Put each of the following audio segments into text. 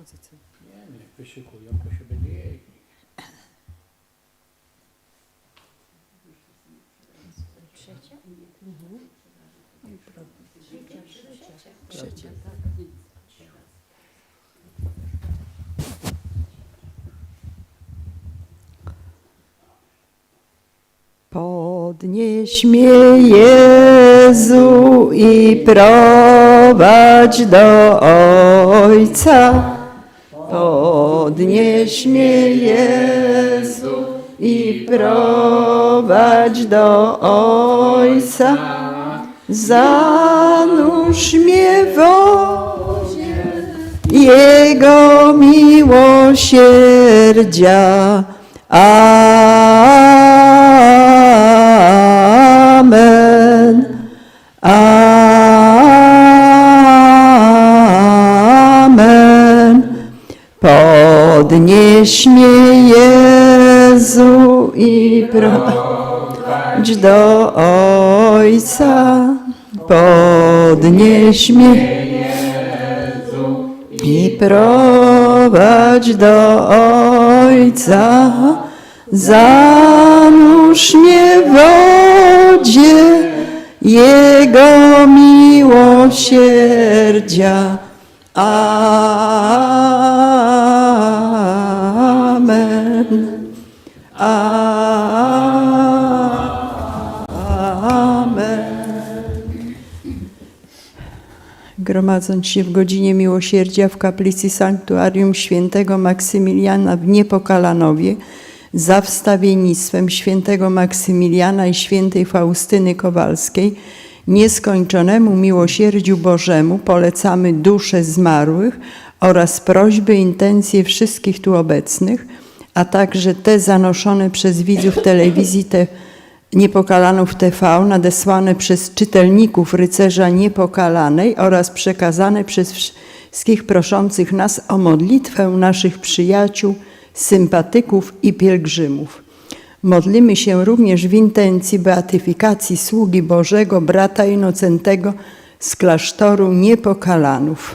kompozycję. Nie, niech wyszykują, bo się będzie jeździć. Trzecia? Trzecia. Podnieś mnie Jezu i prowadź do Ojca. Podnieś mnie Jezu i prowadź do Ojca. Zanurz mnie w wodzie Jego miłosierdzia. Amen. Amen. Podnieś mnie Jezu i prowadź do Ojca. Podnieś mnie i prowadź do Ojca. Zanurz mnie w wodzie Jego miłosierdzia. Gromadząc się w godzinie miłosierdzia w kaplicy sanktuarium świętego Maksymiliana w Niepokalanowie, za wstawiennictwem świętego Maksymiliana i świętej Faustyny Kowalskiej, nieskończonemu miłosierdziu Bożemu polecamy dusze zmarłych oraz prośby intencje wszystkich tu obecnych, a także te zanoszone przez widzów telewizji te Niepokalanów TV, nadesłane przez czytelników Rycerza Niepokalanej oraz przekazane przez wszystkich proszących nas o modlitwę naszych przyjaciół, sympatyków i pielgrzymów. Modlimy się również w intencji beatyfikacji sługi Bożego brata Inocentego z klasztoru Niepokalanów.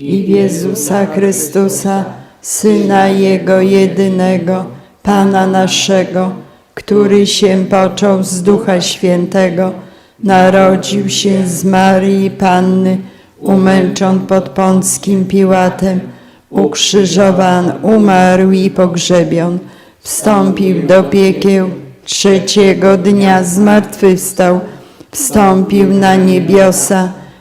i w Jezusa Chrystusa, Syna Jego jedynego, Pana naszego, który się począł z Ducha Świętego, narodził się z Marii Panny, umęczon pod Pąckim Piłatem, ukrzyżowan, umarł i pogrzebion, wstąpił do piekieł, trzeciego dnia zmartwychwstał, wstąpił na niebiosa,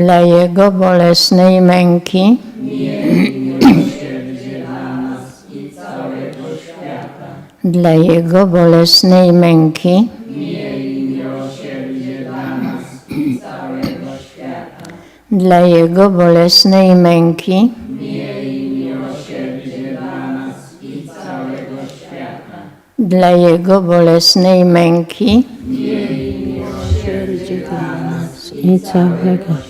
dla Jego bolesnej męki, dla Jego bolesnej męki, dla Jego bolesnej męki, dla Jego bolesnej męki, i całego.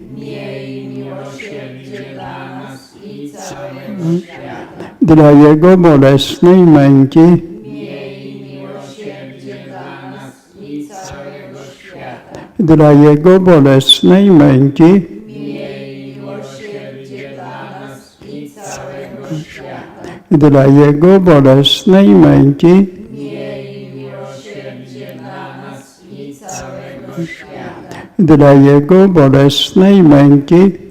dla Jego bolesnej męki, dla dla Jego bolesnej męki, dla Jego bolesnej męki, dla dla Jego bolesnej męki,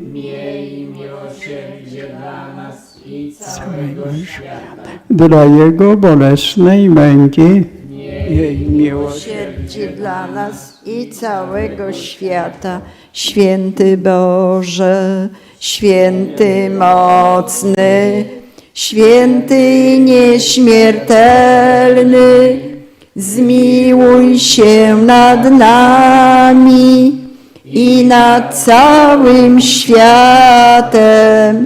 Dla Jego bolesnej męki, Miej miłosierdzie dla nas i całego świata. Święty Boże, święty mocny, święty nieśmiertelny, zmiłuj się nad nami i nad całym światem.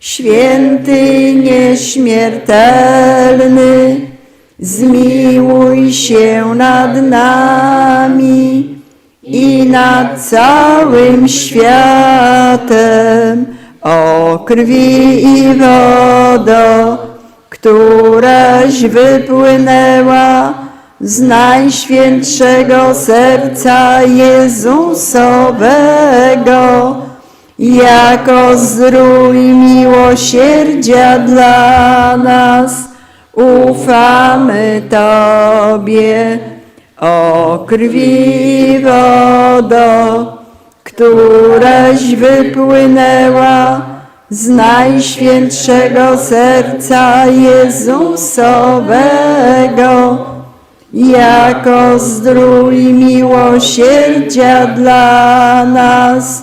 święty nieśmiertelny, zmiłuj się nad nami i nad całym światem. O krwi i wodo, któraś wypłynęła z najświętszego serca Jezusowego, jako zdrój miłosierdzia dla nas, ufamy Tobie. O krwi wodo, któraś wypłynęła z najświętszego serca Jezusowego, jako zdrój miłosierdzia dla nas,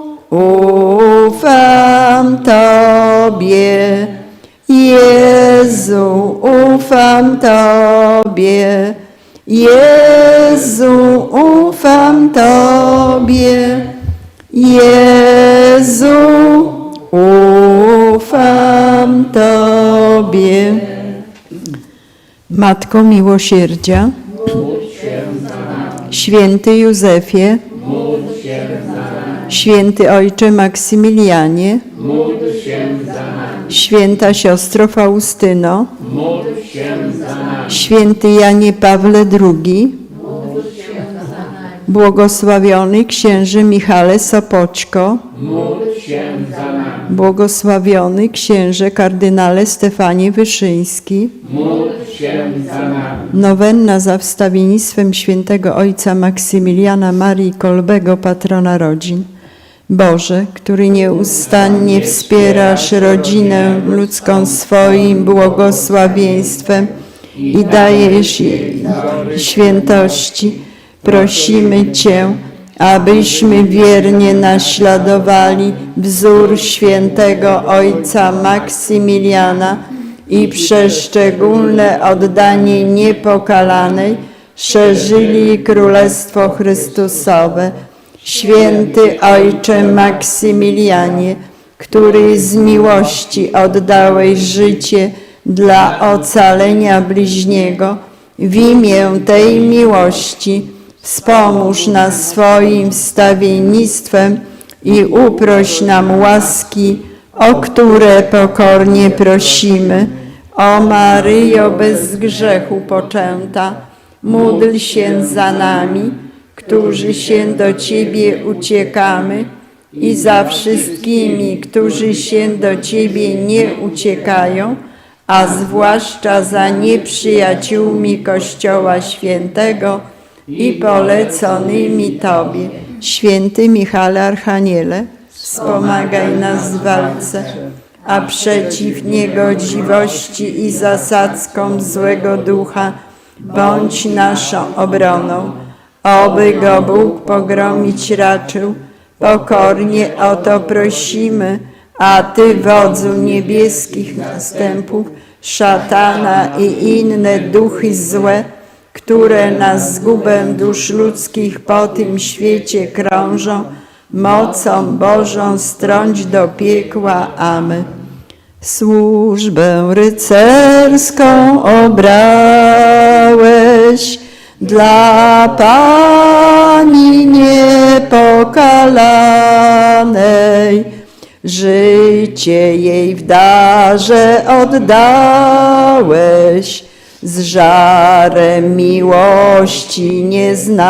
ufam Tobie. Jezu, ufam Tobie. Jezu, ufam Tobie. Jezu, ufam Tobie. Matko miłosierdzia, święty Józefie, święty Ojcze Maksymilianie, święta siostro Faustyno, święty Janie Pawle II, błogosławiony księży Michale Sopoczko, błogosławiony księże kardynale Stefanie Wyszyński, Nowenna za wstawiennictwem świętego Ojca Maksymiliana Marii Kolbego, patrona rodzin. Boże, który nieustannie wspierasz rodzinę ludzką swoim błogosławieństwem i dajesz jej świętości, prosimy Cię, abyśmy wiernie naśladowali wzór świętego Ojca Maksymiliana i przez szczególne oddanie niepokalanej szerzyli Królestwo Chrystusowe. Święty Ojcze Maksymilianie, który z miłości oddałeś życie dla ocalenia bliźniego, w imię tej miłości wspomóż nas swoim wstawiennictwem i uproś nam łaski, o które pokornie prosimy. O Maryjo bez grzechu poczęta, módl się za nami, którzy się do Ciebie uciekamy i za wszystkimi, którzy się do Ciebie nie uciekają, a zwłaszcza za nieprzyjaciółmi Kościoła Świętego i poleconymi Tobie. Święty Michale Archaniele, wspomagaj nas w walce, a przeciw niegodziwości i zasadzkom złego ducha bądź naszą obroną. Oby go Bóg pogromić raczył, pokornie o to prosimy, a Ty, wodzu niebieskich następów, szatana i inne duchy złe, które na zgubę dusz ludzkich po tym świecie krążą, mocą Bożą strąć do piekła. Amen. Służbę rycerską obrałeś dla Pani niepokalanej. Życie jej w darze oddałeś z żarem miłości nieznanej.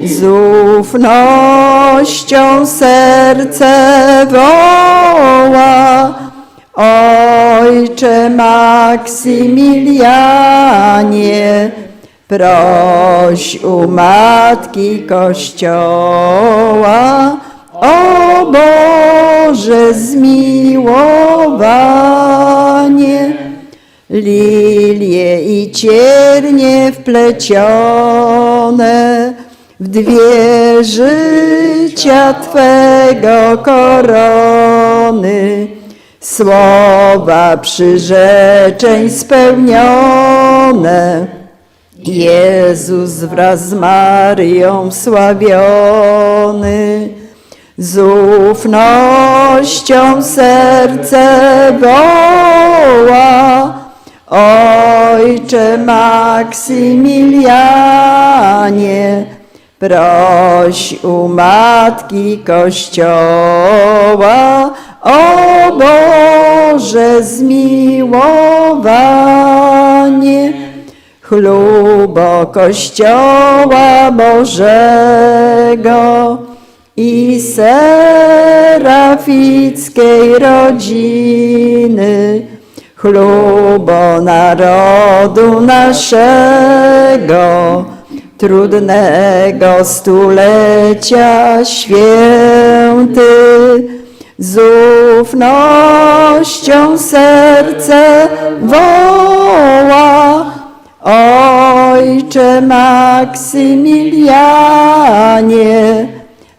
Z ufnością serce woła, Ojcze Maksymilianie, proś u Matki Kościoła, o Boże zmiłowanie. Lilie i ciernie wplecione w dwie życia Twego korony, słowa przyrzeczeń spełnione. Jezus wraz z Maryją sławiony, z ufnością serce woła, Ojcze Maksymilianie, proś u Matki Kościoła, o Boże zmiłowanie. Chlubo Kościoła Bożego i serafickiej rodziny, chlubo narodu naszego, trudnego stulecia święty, z ufnością serce woła, Ojcze Maksymilianie,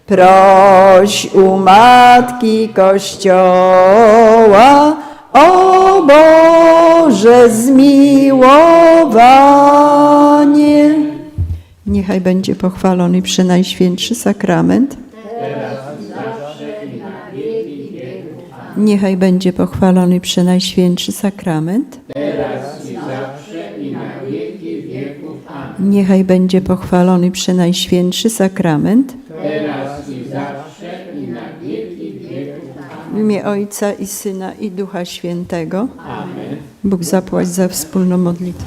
proś u Matki Kościoła, o Boże zmiłowanie. Niechaj będzie pochwalony przynajświętszy sakrament. Niechaj będzie pochwalony przenajświętszy sakrament. Teraz i zawsze i na wieki wieków. Amen. Niechaj będzie pochwalony przenajświętszy sakrament. Teraz i zawsze i na wieki wieków. Amen. W imię Ojca i Syna i Ducha Świętego. Amen. Bóg zapłać za wspólną modlitwę.